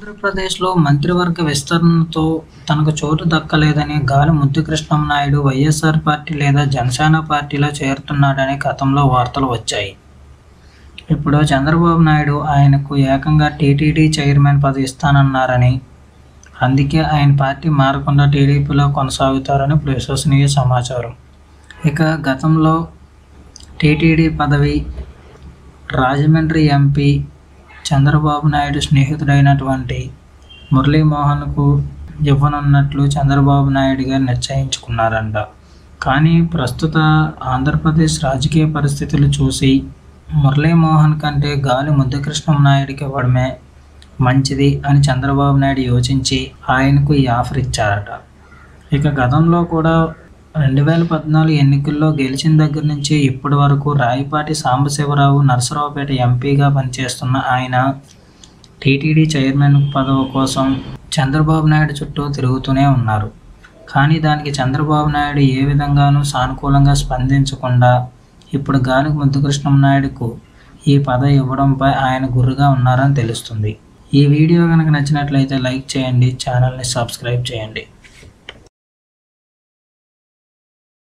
ఆంధ్రప్రదేశ్లో మంత్రివర్గ విస్తరణతో తనకు చోటు దక్కలేదని గాలి ముద్దుకృష్ణం నాయుడు వైఎస్ఆర్ పార్టీ లేదా జనసేన పార్టీలో చేరుతున్నాడని గతంలో వార్తలు వచ్చాయి. ఇప్పుడు చంద్రబాబు నాయుడు ఆయనకు ఏకంగా టీటీడీ చైర్మన్ పదవి ఇస్తానన్నారని అందుకే ఆయన పార్టీ మారకుండా టీడీపీలో కొనసాగుతారని ఇప్పుడు విశ్వసనీయ సమాచారం. ఇక గతంలో టీటీడీ పదవి రాజమండ్రి ఎంపీ చంద్రబాబు నాయుడు స్నేహితుడైనటువంటి మురళీమోహన్కు ఇవ్వనున్నట్లు చంద్రబాబు నాయుడు గారు నిశ్చయించుకున్నారంట. కానీ ప్రస్తుత ఆంధ్రప్రదేశ్ రాజకీయ పరిస్థితులు చూసి మురళీమోహన్ కంటే గాలి ముద్దుకృష్ణం నాయుడికి ఇవ్వడమే మంచిది అని చంద్రబాబు నాయుడు యోచించి ఆయనకు ఈ ఆఫర్ ఇచ్చారట. ఇక గతంలో కూడా రెండు వేల పద్నాలుగు ఎన్నికల్లో గెలిచిన దగ్గర నుంచి ఇప్పటి వరకు రాయపాటి సాంబశివరావు నరసరావుపేట ఎంపీగా పనిచేస్తున్న ఆయన టీటీడీ చైర్మన్ పదవి కోసం చంద్రబాబు నాయుడు చుట్టూ తిరుగుతూనే ఉన్నారు. కానీ దానికి చంద్రబాబు నాయుడు ఏ విధంగానూ సానుకూలంగా స్పందించకుండా ఇప్పుడు గాలి ముద్దుకృష్ణం నాయుడుకు ఈ పదవి ఇవ్వడంపై ఆయన గుర్రుగా ఉన్నారని తెలుస్తుంది. ఈ వీడియో కనుక నచ్చినట్లయితే లైక్ చేయండి ఛానల్ని సబ్స్క్రైబ్ చేయండి.